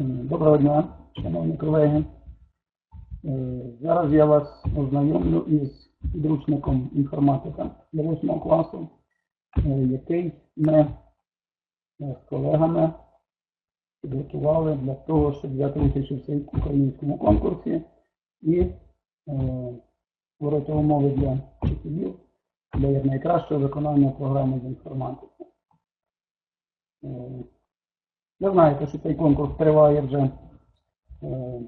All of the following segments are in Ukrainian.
Доброго дня, шановні колеги. Е, Зараз я вас ознайомлю із підручником інформатика для 8 класу, е, який ми е, з колегами підготували для того, щоб взяти участь у всеукраїнському конкурсі і створити умови для вчителів для найкращого виконання програми з інформатики. Ви знаєте, що цей конкурс триває вже е,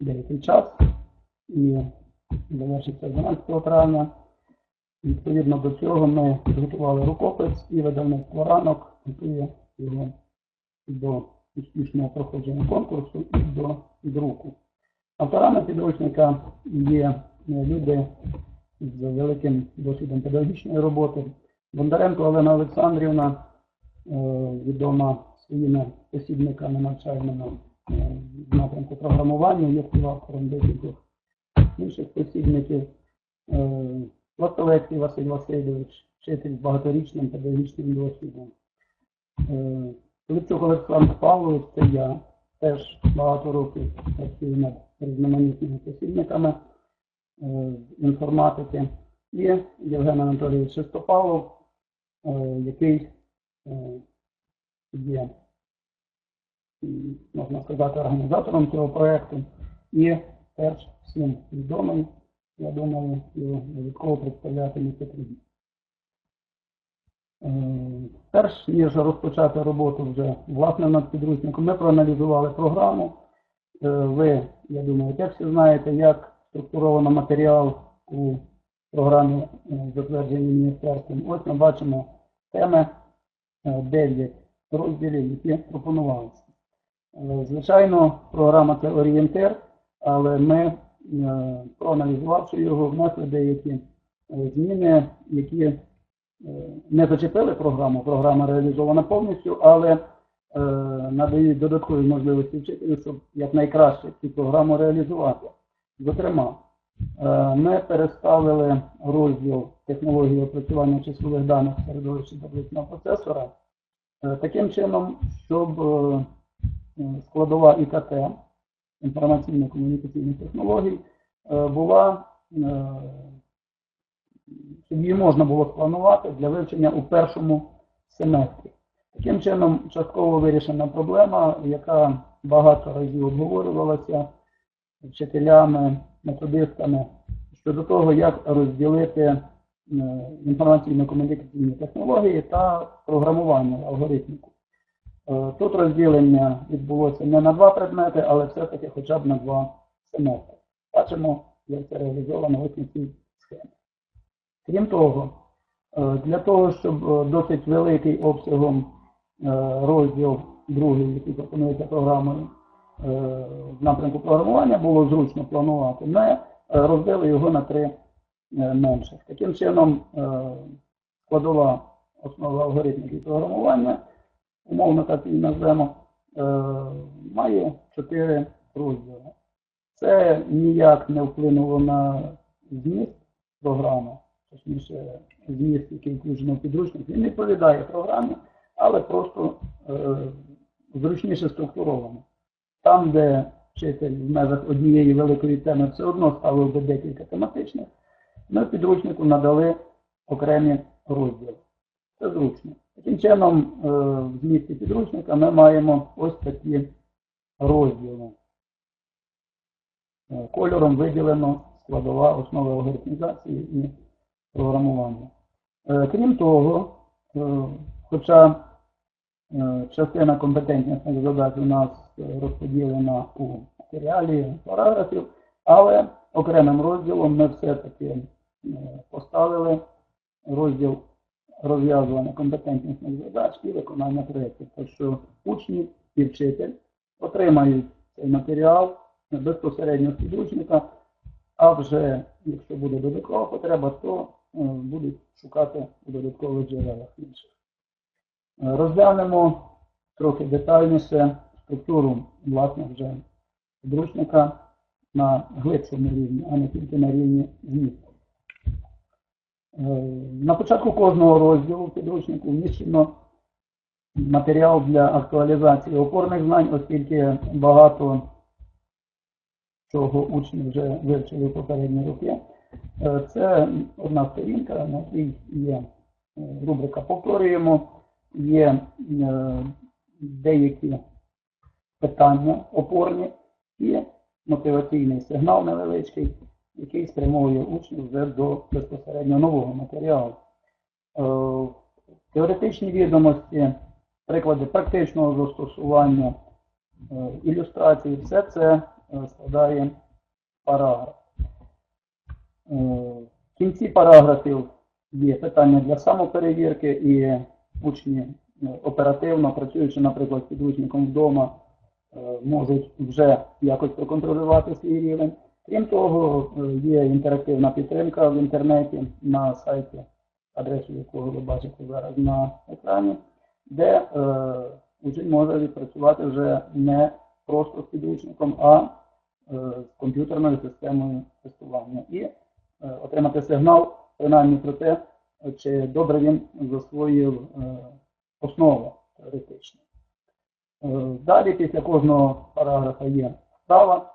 деякий час і завершиться 12 травня. Відповідно до цього ми підготували рукопис і видавництво ранок готує його до успішного проходження конкурсу і до друку. Авторами підручника є е, люди з великим досвідом педагогічної роботи. Бондаренко Олена Олександрівна, е, відома своїми посібниками навчальними е, напрямку програмування, є співавтором декількох інших посібників. Е, Ластовецький Василь Васильович, вчитель з багаторічним педагогічним досвідом. Е, Липчук Олександр Павлович, це я, теж багато років працюю над різноманітними посібниками інформатики. І Євген Анатолійович Шестопалов, який є, можна сказати, організатором цього проєкту і теж всім відомий, я думаю, його додатково представляти не потрібно. Е, Перш ніж розпочати роботу вже власне над підручником, ми проаналізували програму. Е, Ви, я думаю, теж всі знаєте, як структуровано матеріал у програмі е, затвердженій міністерством. Ось ми бачимо теми 9 розділів, які пропонувалися. Е, Звичайно, програма це орієнтир, але ми, е, проаналізувавши його, внесли деякі е, зміни, які не зачепили програму, програма реалізована повністю, але надають додаткові можливості вчителю, щоб якнайкраще цю програму реалізувати. Зокрема, ми переставили розділ технології опрацювання числових даних в середовищі табличного процесора таким чином, щоб е, е, складова ІКТ, інформаційно-комунікаційних технологій, е, була е, щоб її можна було спланувати для вивчення у першому семестрі. Таким чином, частково вирішена проблема, яка багато разів обговорювалася вчителями, методистами щодо того, як розділити е, інформаційно-комунікаційні технології та програмування алгоритміку. Е, Тут розділення відбулося не на два предмети, але все-таки хоча б на два семестри. Бачимо, як це реалізовано ось на цій схемі. Крім того, е, для того, щоб е, досить великий обсягом е, розділ другий, який пропонується програмою е, в напрямку програмування, було зручно планувати, ми е, розбили його на три е, менших. Таким чином, е, складова основа алгоритмів програмування, умовно так її назвемо, е, має чотири розділи. Це ніяк не вплинуло на зміст програми, точніше, зміст, який включено в підручник, він відповідає програмі, але просто е, зручніше структуровано. Там, де вчитель в межах однієї великої теми все одно ставив би декілька тематичних, ми в підручнику надали окремі розділи. Це зручно. Таким чином, е, в змісті підручника ми маємо ось такі розділи. Е, Кольором виділено складова основа алгоритмізації і програмування. Е, Крім того, хоча частина компетентних задач у нас розподілена у матеріалі параграфів, але окремим розділом ми все-таки поставили розділ розв'язування компетентних задач і виконання проєктів. Так що учні і вчитель отримають цей матеріал безпосередньо з підручника, а вже якщо буде додаткова потреба, то е, будуть шукати у додаткових джерелах інших. Е, Розглянемо трохи детальніше структуру власне вже підручника на глибшому рівні, а не тільки на рівні змісту. Е, На початку кожного розділу підручнику вміщено матеріал для актуалізації опорних знань, оскільки багато чого учні вже вивчили попередні роки. Е, Це одна сторінка, на якій є е, рубрика Повторюємо, є деякі питання опорні. І мотиваційний сигнал невеличкий, який спрямовує учнів вже до безпосередньо нового матеріалу. Е, Теоретичні відомості, приклади практичного застосування, е, ілюстрації, все це е, складає параграф. В кінці параграфів є питання для самоперевірки і учні оперативно, працюючи, наприклад, з підручником вдома, можуть вже якось проконтролювати свій рівень. Крім того, е, є інтерактивна підтримка в інтернеті на сайті, адресу якого ви бачите зараз на екрані, де е, учень може відпрацювати вже не просто з підручником, а е, з комп'ютерною системою тестування і отримати сигнал принаймні про те, чи добре він засвоїв основу теоретичну. Далі після кожного параграфа є вправа,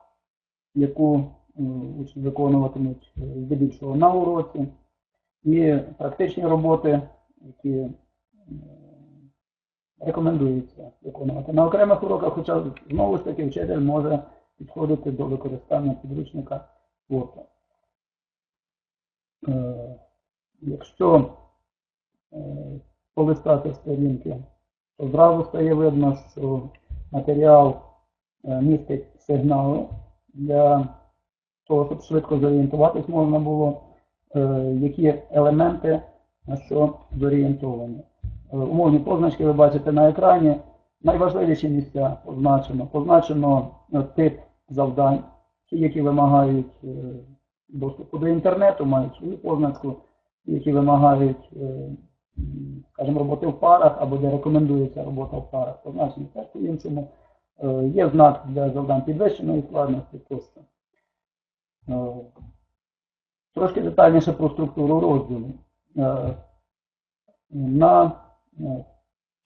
яку виконуватимуть е, здебільшого на уроці, і практичні роботи, які рекомендується виконувати на окремих уроках, хоча знову ж таки вчитель може підходити до використання підручника спорту. Е, Якщо е, полистати сторінки, то зразу стає видно, що матеріал містить сигнали для того, щоб швидко зорієнтуватись можна було, е, які елементи на що зорієнтовані. Е, Умовні позначки ви бачите на екрані. Найважливіші місця позначено. Позначено е, тип завдань, ті, які вимагають доступу до інтернету, мають свою позначку, ті, які вимагають, скажімо, роботи в парах або де рекомендується робота в парах, позначені теж по-іншому. Є знак для завдань підвищеної складності тощо. Е, Трошки детальніше про структуру розділу. Е, На е,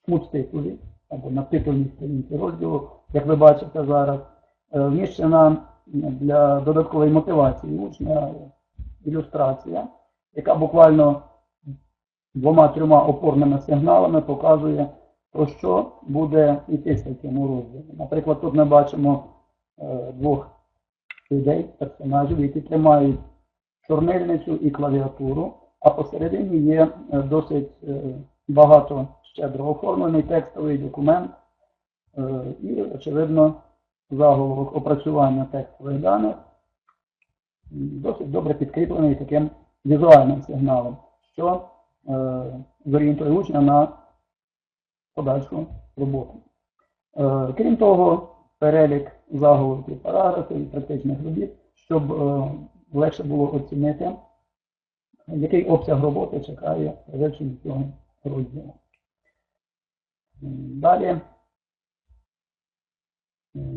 смуттитулі або на титульній сторінці розділу, як ви бачите зараз, е, вміщена для додаткової мотивації учня ілюстрація, яка буквально двома-трьома опорними сигналами показує, про що буде йтися в цьому розділі. Наприклад, тут ми бачимо е, двох людей, персонажів, які тримають чорнильницю і клавіатуру, а посередині є е, досить е, багато щедро оформлений текстовий документ е, і, очевидно, заголовок опрацювання текстових даних досить добре підкріплений таким візуальним сигналом, що зорієнтує учня на подальшу роботу. Крім того, перелік заголовків параграфів і практичних робіт, щоб е, легше було оцінити, який обсяг роботи чекає при вивченні цього розділу. Далі,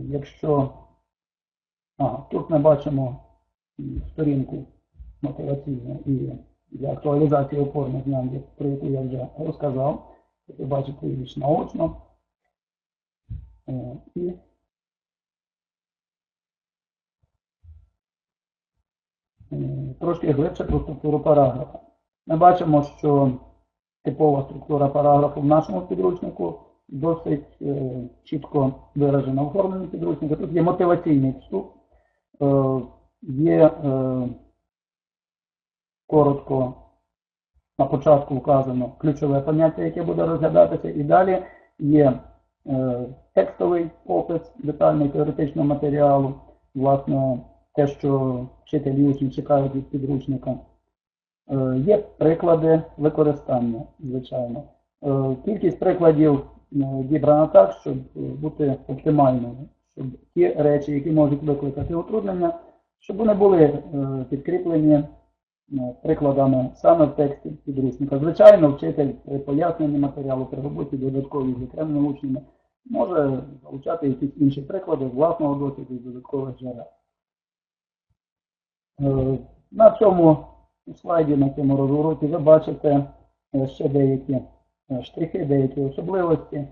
якщо ага, тут ми бачимо сторінку мотиваційну і для актуалізації опорних знань, про яку я вже розказав, ви бачите її наочно. Е, І трошки глибше про структуру параграфа. Ми бачимо, що типова структура параграфу в нашому підручнику досить е, чітко виражена в оформленні підручника. Тут є мотиваційний вступ, е, є е, коротко на початку вказано ключове поняття, яке буде розглядатися, і далі є текстовий опис детальний теоретичного матеріалу, власне, те, що вчителі учні чекають від підручника. Е, Є приклади використання, звичайно. Е, Кількість прикладів е, дібрана так, щоб е, бути оптимальною, щоб ті речі, які можуть викликати утруднення, щоб вони були е, підкріплені е, прикладами саме в тексті підручника. Звичайно, вчитель при поясненні матеріалу, при роботі додатковій з окремими учнями може залучати якісь інші приклади власного досвіду і додаткових джерел. Е, На цьому слайді, на цьому розвороті ви бачите е, ще деякі е, штрихи, деякі особливості.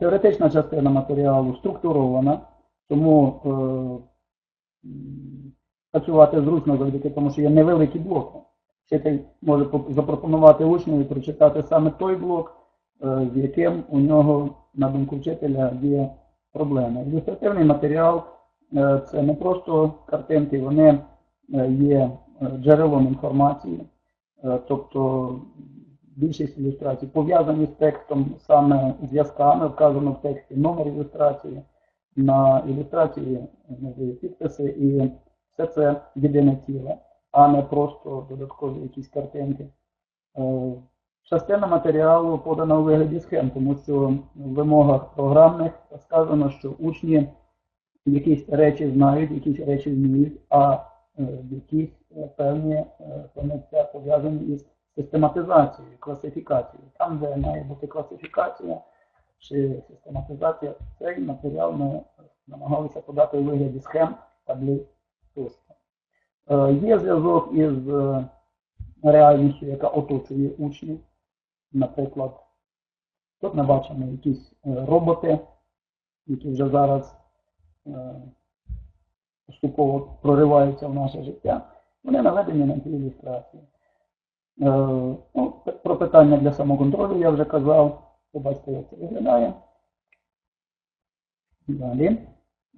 Теоретична частина матеріалу структурована, тому працювати зручно завдяки тому, що є невеликі блоки. Вчитель може запропонувати учневі прочитати саме той блок, з яким у нього, на думку вчителя, є проблеми. Ілюстративний матеріал це не просто картинки, вони є е, джерелом інформації, Е, тобто більшість ілюстрацій пов'язані з текстом саме зв'язками, вказано в тексті номер ілюстрації, на ілюстрації підписи, і все це єдине ціле, а не просто додаткові якісь картинки. Е, Частина матеріалу подана у вигляді схем, тому що в вимогах програмних сказано, що учні якісь речі знають, якісь речі вміють, а е, якісь е, певні е, поняття пов'язані із систематизацією, класифікацією. Там, де має бути класифікація чи систематизація, цей матеріал ми намагалися подати у вигляді схем, таблиць тощо. Е, Є зв'язок із е, реальністю, яка оточує учнів. Наприклад, тут ми бачимо якісь е, роботи, які вже зараз е, поступово прориваються в наше життя. Вони наведені на цій ілюстрації. Е, ну, про питання для самоконтролю я вже казав. Побачите, як це виглядає. Далі.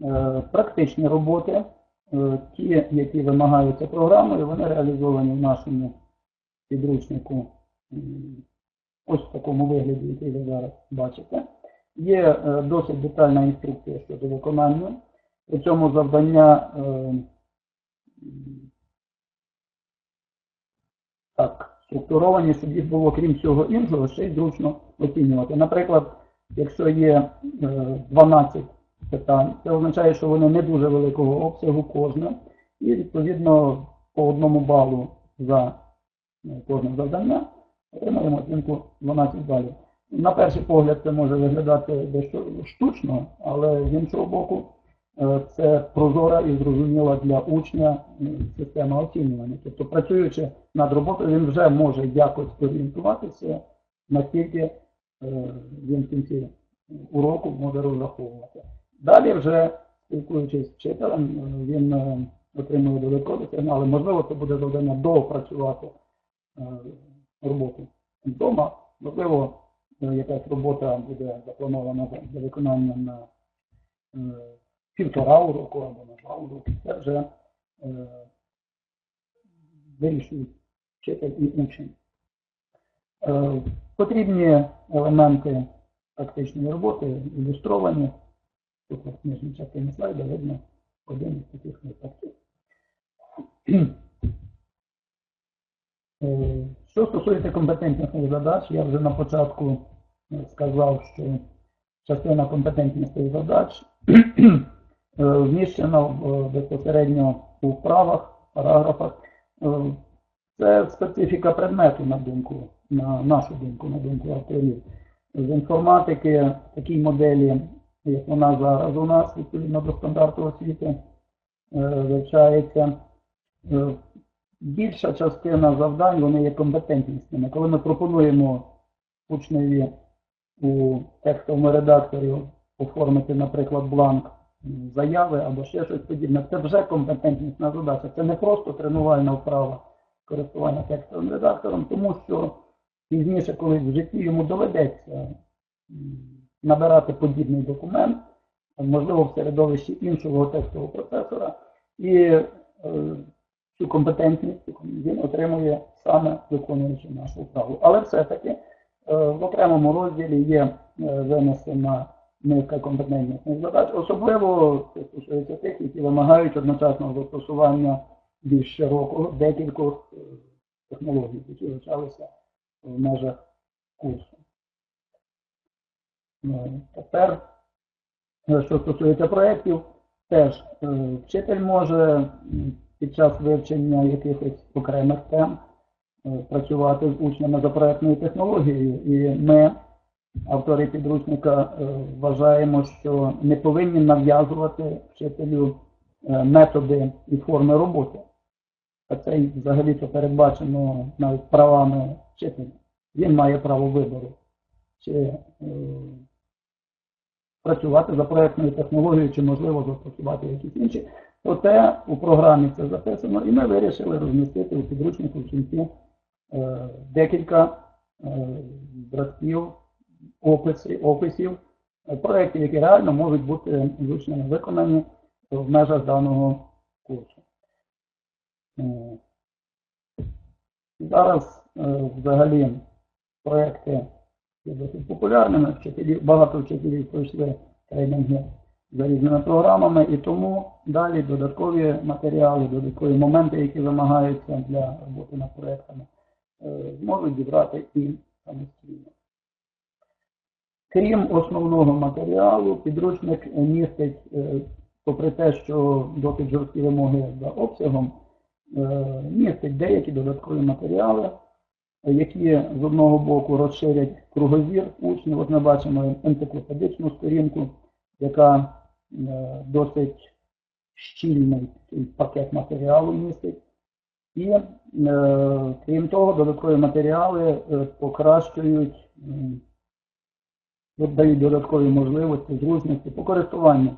Е, Практичні роботи, е, ті, які вимагаються програмою, вони реалізовані в нашому підручнику ось в такому вигляді, який ви зараз бачите. Є е, досить детальна інструкція щодо виконання. При цьому завдання е, так, структуровані, щоб їх було, крім всього іншого, ще й зручно оцінювати. Наприклад, якщо є е, 12 питань, це означає, що вони не дуже великого обсягу кожне, і відповідно по одному балу за е, кожне завдання отримаємо оцінку 12 балів. На перший погляд це може виглядати дещо штучно, але з іншого боку, е, це прозора і зрозуміла для учня е, система оцінювання. Тобто, працюючи над роботою, він вже може якось орієнтуватися, наскільки е, він в кінці уроку може розраховувати. Далі вже спілкуючись з вчителем, е, він е, отримує додаткові сигнали. Можливо, це буде завдання доопрацювати е, роботу вдома. Можливо, е, якась робота буде запланована за- для виконання на е, півтора уроку або на два уроки. Це вже е, вирішують вчитель і учень. Е, Потрібні елементи практичної роботи ілюстровані. Тут в нижній частині слайду видно один із таких випадків. Е, Що стосується компетентних задач, я вже на початку е, сказав, що частина компетентності задач е, вміщена в- безпосередньо у вправах, параграфах. Е, Це специфіка предмету, на думку, на нашу думку, на думку авторів. З інформатики такій моделі, як вона зараз у нас, відповідно до стандарту освіти, е, вивчається. Е, Більша частина завдань вони є компетентнісними. Коли ми пропонуємо учневі у текстовому редакторі оформити, наприклад, бланк заяви або ще щось подібне, це вже компетентнісна задача. Це не просто тренувальна вправа користування текстовим редактором, тому що пізніше, коли в житті йому доведеться набирати подібний документ, можливо, в середовищі іншого текстового процесора, і е, цю компетентність він отримує саме виконуючи нашу вправу. Але все-таки е, в окремому розділі є е, винесена низка компетентних задач, особливо це стосується тих, які вимагають одночасного застосування більш широкого декількох е, технологій, які вивчалися в межах курсу. Е, Тепер, е, що стосується проєктів, теж вчитель може під час вивчення якихось окремих тем працювати з учнями за проєктною технологією. І ми, автори підручника, е, вважаємо, що не повинні нав'язувати вчителю е, методи і форми роботи. А це взагалі-то передбачено навіть правами вчителя. Він має право вибору. чи е, працювати за проектною технологією, чи можливо застосувати якісь інші. Проте у програмі це записано, і ми вирішили розмістити у підручнику в кінці декілька е, зразків, описів, описів проєктів, які реально можуть бути з виконані в межах даного курсу. Е, Зараз е, взагалі проекти є досить популярними. Вчителі, багато вчителів пройшли тренінги за різними програмами, і тому далі додаткові матеріали, додаткові моменти, які вимагаються для роботи над проектами, е, зможуть зібрати і самостійно. Крім основного матеріалу, підручник містить, е, попри те, що досить жорсткі вимоги за обсягом, е, містить деякі додаткові матеріали, які з одного боку розширять кругозір учнів. От ми бачимо енциклопедичну сторінку, яка е, досить щільний пакет матеріалу містить. І е, крім того, додаткові матеріали е, покращують, дають додаткові можливості, зручності по користуванню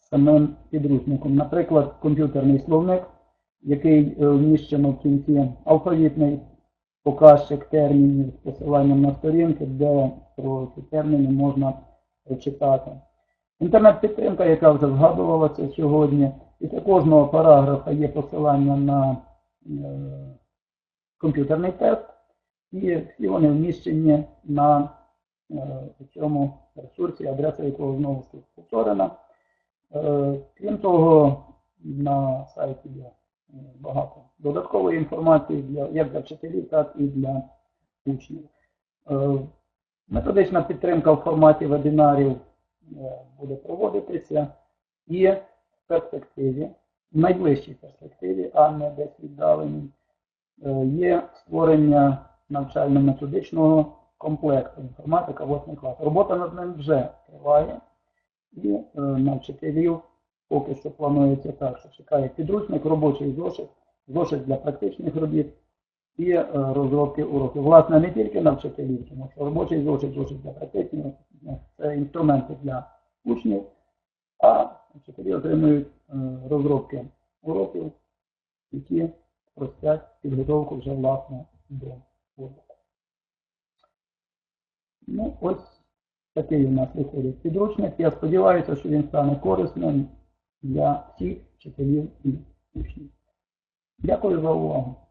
самим підручником. Наприклад, комп'ютерний словник, який е, вміщено в кінці алфавітний показчик термінів з посиланням на сторінки, де про ці терміни можна прочитати. Інтернет-підтримка, яка вже згадувалася сьогодні, після кожного параграфа є посилання на е, комп'ютерний тест, і всі вони вміщені на е, цьому ресурсі, адреса якого знову тут повторена. Е, Крім того, на сайті є е, багато додаткової інформації як для вчителів, так і для учнів. Методична підтримка в форматі вебінарів буде проводитися і в перспективі, в найближчій перспективі, а не десь віддаленій, є створення навчально-методичного комплекту інформатика 8 клас. Робота над ним вже триває, і е, на вчителів поки що планується так, що чекає підручник, робочий зошит, зошит для практичних робіт і е, розробки уроків. Власне, не тільки на вчителів, тому що робочий зошит, зошит для практичних ну, це інструменти для учнів, а вчителі отримують е, розробки уроків, які простять підготовку вже власне до уроку. Ну, ось такий у нас виходить підручник. Я сподіваюся, що він стане корисним для всіх вчителів і учнів. Дякую за увагу.